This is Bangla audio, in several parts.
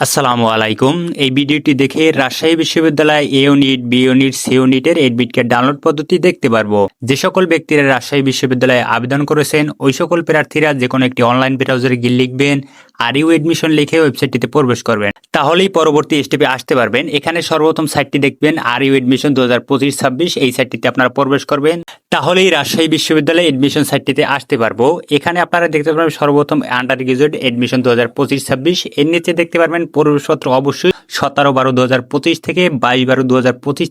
আসসালামু আলাইকুম। এই ভিডিওটি দেখে রাজশাহী বিশ্ববিদ্যালয় A unit, B unit, C ইউনিটের এডমিট কার্ড ডাউনলোড পদ্ধতি দেখতে পারব। যে সকল ব্যক্তিরা রাজশাহী বিশ্ববিদ্যালয়ে আবেদন করেছেন, ওই সকল প্রার্থীরা যে কোনো একটি অনলাইন ব্রাউজারে গিয়ে লিখবেন, আর ইউ এডমিশন লিখে ওয়েবসাইটটিতে প্রবেশ করবেন। তাহলেই পরবর্তী স্টেপে আসতে পারবেন। এখানে সর্বপ্রথম সাইটটি দেখবেন, আর ইউ এডমিশন দু হাজার পঁচিশ ছাব্বিশ, এই সাইটটিতে আপনারা প্রবেশ করবেন। তাহলেই রাজশাহী বিশ্ববিদ্যালয়ে এডমিশন সাইটটিতে আসতে পারব। এখানে আপনারা দেখতে পারবেন সর্বপ্রথম আন্ডার গ্রাজুয়েট এডমিশন দু হাজার পঁচিশ ছাব্বিশ, এর নিচে দেখতে পারবেন প্রবেশপত্র অবশ্যই সতেরো বারো দু থেকে বাইশ বারো দু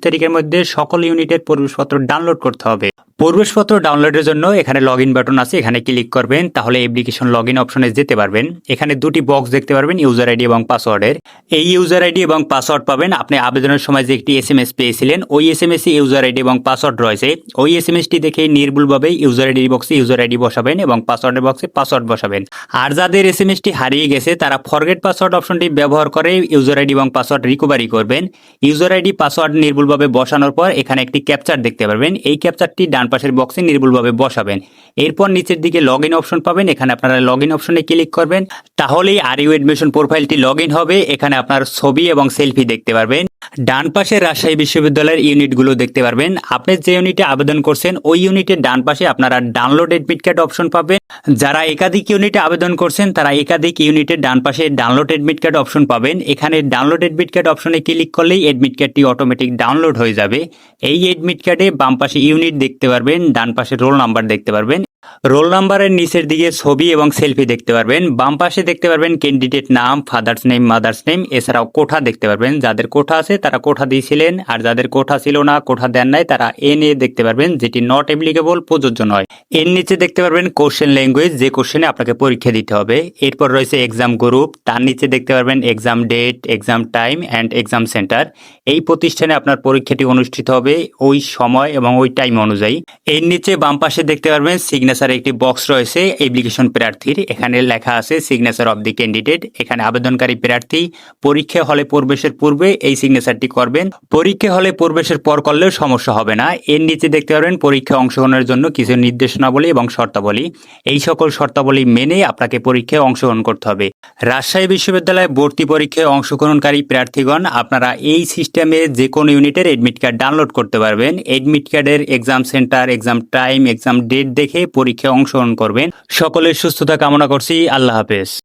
তারিখের মধ্যে সকল ইউনিটের প্রবেশপত্র ডাউনলোড করতে হবে। প্রবেশপত্র ডাউনলোডের জন্য এখানে লগ ইন বাটন আছে, এখানে ক্লিক করবেন, তাহলে অ্যাপ্লিকেশন লগ ইন অপশনে যেতে পারবেন। এখানে দুটি বক্স দেখতে পারবেন ইউজার আইডি এবং পাসওয়ার্ডের এই ইউজার আইডি এবং পাসওয়ার্ড পাবেন, আপনি আবেদনের সময় যে একটি এস এম এস পেয়েছিলেন, ওই S M S user ID এবং পাসওয়ার্ড রয়েছে। ওই এস এম এসটি দেখে নির্ভুলভাবে ইউজার আইডি বক্সে ইউজার আইডি বসাবেন এবং পাসওয়ার্ডের বক্সে পাসওয়ার্ড বসাবেন। আর যাদের এস এম এসটি হারিয়ে গেছে, তারা ফরগেট পাসওয়ার্ড অপশনটি ব্যবহার করে ইউজার আইডি এবং পাসওয়ার্ড রিকভারি করবেন। ইউজার আইডি পাসওয়ার্ড নির্ভুলভাবে বসানোর পর এখানে একটি ক্যাপচার দেখতে পারবেন। এই ক্যাপচারটি ডান পাশের বক্সে নির্ভুলভাবে বসাবেন। এরপর নিচের দিকে লগ ইন অপশন পাবেন। এখানে আপনারা লগ ইন অপশনে ক্লিক করবেন। তাহলেই আর ইউ এডমিশন প্রোফাইলটি লগ ইন হবে। এখানে আপনার ছবি এবং সেলফি দেখতে পারবেন। ডান পাশে রাজশাহী বিশ্ববিদ্যালয়ের ইউনিটগুলো দেখতে পারবেন। আপনি যে ইউনিটে আবেদন করছেন, ওই ইউনিটের ডান পাশে আপনারা ডাউনলোড এডমিট কার্ড অপশন পাবেন। যারা একাধিক ইউনিটে আবেদন করছেন, তারা একাধিক ইউনিটের ডান পাশে ডাউনলোড এডমিট কার্ড অপশন পাবেন। এখানে ডাউনলোড এডমিট কার্ড অপশনে ক্লিক করলেই এডমিট কার্ডটি অটোমেটিক ডাউনলোড হয়ে যাবে। এই এডমিট কার্ডে বাম পাশে ইউনিট দেখতে পারবেন, ডান পাশে রোল নাম্বার দেখতে পারবেন। রোল নাম্বারের নিচের দিকে ছবি এবং সেলফি দেখতে পারবেন। বাম পাশে দেখতে পারবেন ক্যান্ডিডেট নাম, ফাদার্স নেম, মাদার্স নেম, এছাড়াও কোঠা দেখতে পারবেন। যাদের কোঠা আছে তারা কোঠা দিয়েছিলেন, আর যাদের কোঠা ছিল না, কোঠা দেন নাই, তারা এন এ দেখতে পারবেন, যেটি নট অ্যাপ্লিকেবল প্রযোজ্য নয়। এর নিচে দেখতে পারবেন কোশ্চেন ল্যাঙ্গুয়েজ যে কোশ্চেনে আপনাকে পরীক্ষা দিতে হবে। এরপর রয়েছে এক্সাম গ্রুপ তার নিচে দেখতে পারবেন exam date exam time and exam centre এই প্রতিষ্ঠানে আপনার পরীক্ষাটি অনুষ্ঠিত হবে ওই সময় এবং ওই টাইম অনুযায়ী। এর নিচে বাম পাশে দেখতে পারবেন সিগনেচার একটি বক্স রয়েছে অ্যাপ্লিকেশন প্রার্থীর। এখানে লেখা আছে সিগনেচার অফ দি ক্যান্ডিডেট এখানে আবেদনকারী প্রার্থী পরীক্ষা হলে প্রবেশের পূর্বে এই সিগনেচারটি করবেন। পরীক্ষা হলে প্রবেশের পর করলেও সমস্যা হবে না। এর নিচে দেখতে পারবেন পরীক্ষা অংশগ্রহণের জন্য কিছু নির্দেশনাবলী এবং শর্তাবলী। এই সকল শর্তাবলী মেনে আপনাকে পরীক্ষায় অংশগ্রহণ করতে হবে। রাজশাহী বিশ্ববিদ্যালয়ে ভর্তি পরীক্ষায় অংশগ্রহণকারী প্রার্থীগণ, আপনারা এই সিস্টেমে যে কোনো ইউনিটের এডমিট কার্ড ডাউনলোড করতে পারবেন। এডমিট কার্ডের exam centre exam time exam date দেখে পরীক্ষায় অংশগ্রহণ করবেন। সকলের সুস্থতা কামনা করছি। আল্লাহ হাফেজ।